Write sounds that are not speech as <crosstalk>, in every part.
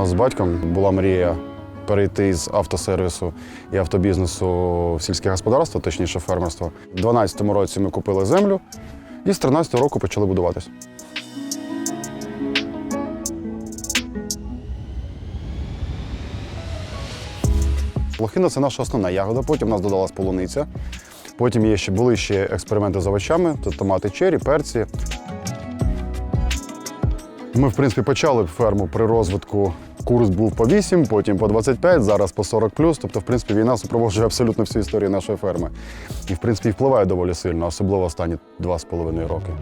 нас з батьком була мрія перейти з автосервісу і автобізнесу в сільське господарство, точніше фермерство. У 2012 році ми купили землю і з 13 року почали будуватися. Лохина це наша основна ягода. Потім в нас додалась полуниця. Потім є ще, були ще експерименти з овочами, це томати чері, перці. Ми, в принципі, почали ферму при розвитку. Курс був по 8, потім по 25, зараз по 40 Тобто, в принципі, війна супроводжує абсолютно всю історію нашої ферми. І, в принципі, впливає доволі сильно, особливо останні 2,5 роки.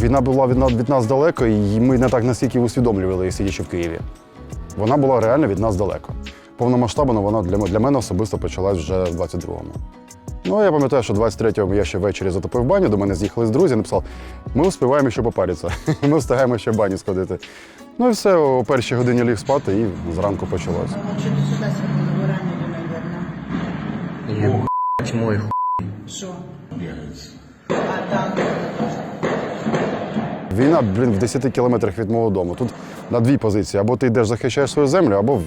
Війна була від нас, далеко, і ми не так настільки усвідомлювали, сидячи в Києві. Вона була реально від нас далеко. Повномасштабно вона для мене особисто почалась вже в 22-му. Ну, я пам'ятаю, що 23-го я ще ввечері затопив баню, до мене з'їхали з друзі, написав, ми успіваємо ще попаритися, <laughs> ми встигаємо ще в баню сходити. Ну і все, о першій годині ліг спати і зранку почалось. Ебать мой хуй. Війна, блін, в 10 кілометрах від мого дому. Тут на дві позиції: або ти йдеш захищаєш свою землю, або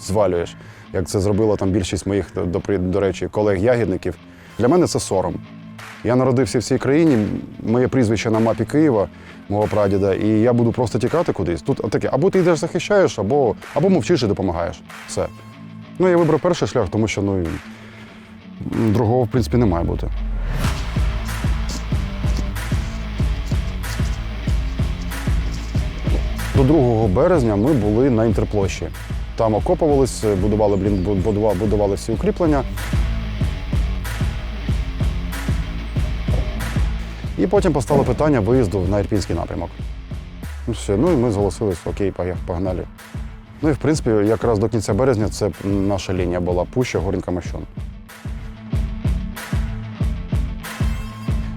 звалюєш, як це зробила там більшість моїх, до, при- до речі, колег-ягідників. Для мене це сором. Я народився в цій країні, моє прізвище на мапі Києва, мого прадіда, і я буду просто тікати кудись. Тут таке, або ти йдеш захищаєш, або, або мовчиш і допомагаєш. Все. Ну, я вибрав перший шлях, тому що ну, другого, в принципі, не має бути. До 2 березня ми були на інтерплощі. Там окопувались, будували, блін, бу- будува- будували всі укріплення. І потім постало питання виїзду на Ірпінський напрямок. Ну, все, ну і ми зголосились, окей, погнали. Ну і в принципі, якраз до кінця березня це наша лінія була Пуща, Горінка Мащон.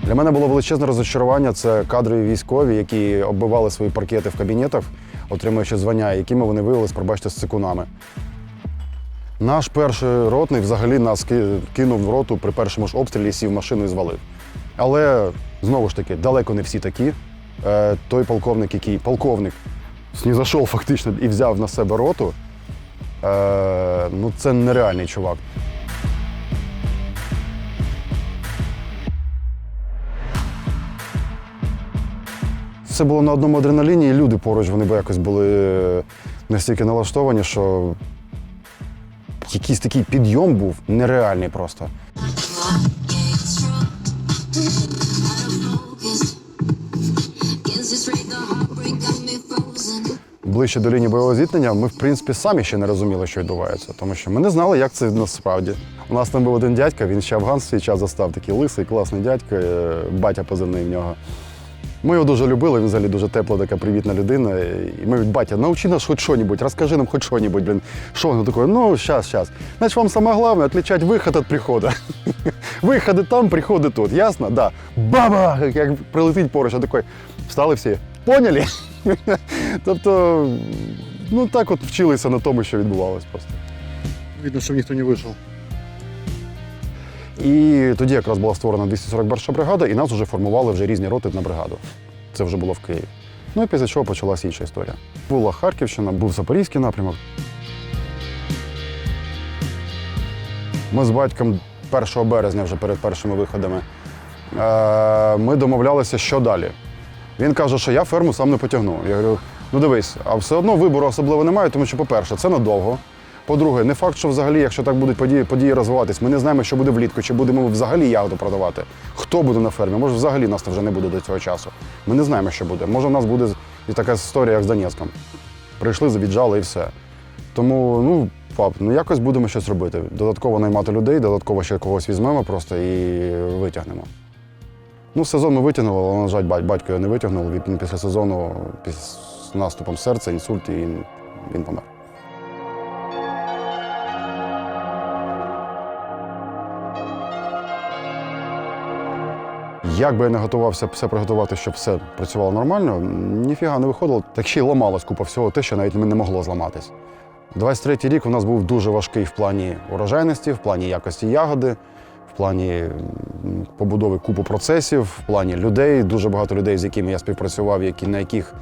Для мене було величезне розочарування. Це кадрові військові, які оббивали свої паркети в кабінетах, отримуючи звання, якими вони виявилися, пробачте, з цикунами. Наш перший ротний взагалі нас кинув в роту при першому ж обстрілі, сів в машину і звалив. Але знову ж таки, далеко не всі такі. Е, той полковник, який полковник снізошов фактично і взяв на себе роту, е, ну це нереальний чувак. Це було на одному адреналіні, і люди поруч вони б якось були е, настільки налаштовані, що якийсь такий підйом був нереальний просто. Ближче до лінії бойового зіткнення ми, в принципі, самі ще не розуміли, що відбувається, тому що ми не знали, як це насправді. У нас там був один дядька, він ще афган свій час застав, такий лисий, класний дядько, е, батя позивний в нього. Ми його дуже любили, він взагалі дуже тепла, така привітна людина. І ми, батя, научи нас хоч що-небудь, розкажи нам хоч що-небудь, блін. Що він такий? Ну, зараз, зараз. Значить, вам саме головне відлічати виход від приходу. <laughs> Виходи там, приходи тут. Ясно? Да. Баба! Як прилетить поруч, а такий. Встали всі. Поняли? <laughs> тобто, ну так от вчилися на тому, що відбувалось просто. Видно, що ніхто не вийшов. І тоді якраз була створена 241 бригада, і нас вже формували вже різні роти на бригаду. Це вже було в Києві. Ну і після чого почалася інша історія. Була Харківщина, був Запорізький напрямок. Ми з батьком 1 березня, вже перед першими виходами, е, ми домовлялися, що далі. Він каже, що я ферму сам не потягну. Я говорю, ну дивись, а все одно вибору особливо немає, тому що, по-перше, це надовго. По-друге, не факт, що взагалі, якщо так будуть події, події розвиватись, ми не знаємо, що буде влітку, чи будемо взагалі ягоду продавати. Хто буде на фермі? Може, взагалі нас вже не буде до цього часу. Ми не знаємо, що буде. Може, у нас буде і така історія, як з Донецьком. Прийшли, віджали і все. Тому, ну, пап, ну якось будемо щось робити. Додатково наймати людей, додатково ще когось візьмемо просто і витягнемо. Ну, сезон ми витягнули, але, на жаль, батько його не витягнув. Він після сезону, після наступом серця, інсульт, і він помер. Як би я не готувався все приготувати, щоб все працювало нормально, ніфіга не виходило. Так ще й ламалась купа всього те, що навіть не могло зламатись. 23-й рік у нас був дуже важкий в плані урожайності, в плані якості ягоди, в плані побудови купу процесів в плані людей. Дуже багато людей, з якими я співпрацював, які, на яких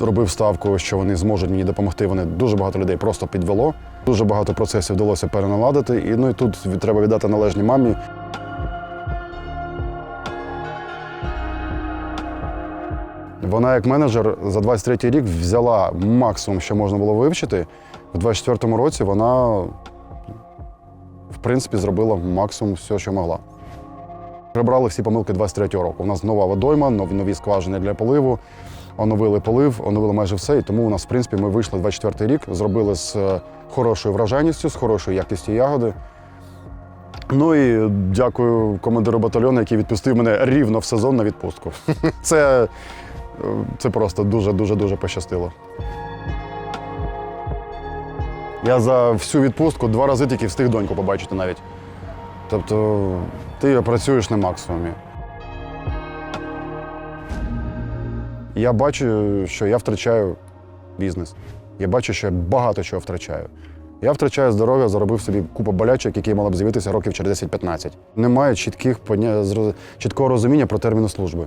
робив ставку, що вони зможуть мені допомогти. Вони дуже багато людей просто підвело. Дуже багато процесів вдалося переналадити. І ну і тут треба віддати належні мамі. Вона, як менеджер, за 23-й рік взяла максимум, що можна було вивчити. У 24-му році вона, в принципі, зробила максимум все, що могла. Прибрали всі помилки 23-го року. У нас нова водойма, нові скважини для поливу, оновили полив, оновили майже все. І тому у нас, в принципі, ми вийшли 24-й рік, зробили з е, хорошою вражайністю, з хорошою якістю ягоди. Ну і дякую командиру батальйону, який відпустив мене рівно в сезон на відпустку. <laughs> Це, це просто дуже-дуже дуже пощастило. Я за всю відпустку два рази тільки встиг доньку побачити навіть. Тобто ти працюєш на максимумі. Я бачу, що я втрачаю бізнес. Я бачу, що я багато чого втрачаю. Я втрачаю здоров'я, заробив собі купу болячок, які мали б з'явитися років через 10-15. Немає чітких чіткого розуміння про терміни служби.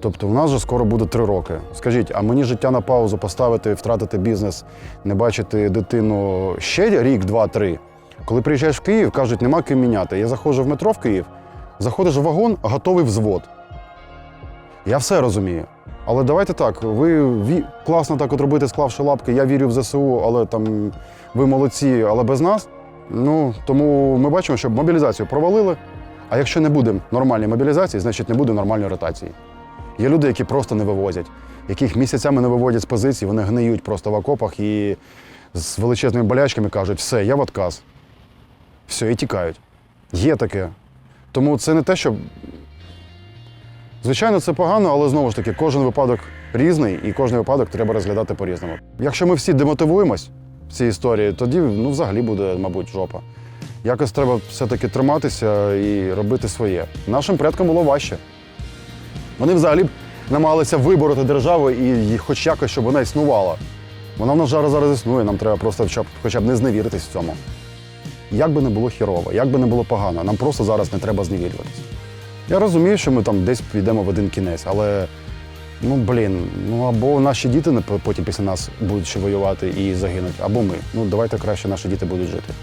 Тобто, у нас вже скоро буде три роки. Скажіть, а мені життя на паузу поставити, втратити бізнес, не бачити дитину ще рік, два-три. Коли приїжджаєш в Київ, кажуть, нема ким міняти. Я заходжу в метро в Київ, заходиш в вагон, готовий взвод. Я все розумію. Але давайте так, ви класно так от робите, склавши лапки, я вірю в ЗСУ, але там ви молодці, але без нас. Ну, тому ми бачимо, що мобілізацію провалили. А якщо не буде нормальної мобілізації, значить не буде нормальної ротації. Є люди, які просто не вивозять, яких місяцями не виводять з позицій, вони гниють просто в окопах і з величезними болячками кажуть, все, я в отказ. Все, і тікають. Є таке. Тому це не те, що. Звичайно, це погано, але знову ж таки, кожен випадок різний, і кожен випадок треба розглядати по-різному. Якщо ми всі демотивуємось в цій історії, тоді ну, взагалі буде, мабуть, жопа. Якось треба все-таки триматися і робити своє. Нашим предкам було важче. Вони взагалі намагалися вибороти державу і, хоч якось, щоб вона існувала. Вона в нас зараз зараз існує, нам треба просто хоча б, не зневіритись в цьому. Як би не було хірово, як би не було погано, нам просто зараз не треба зневірюватися. Я розумію, що ми там десь підемо в один кінець, але ну блін, ну або наші діти потім після нас будуть ще воювати і загинуть, або ми. Ну давайте краще наші діти будуть жити.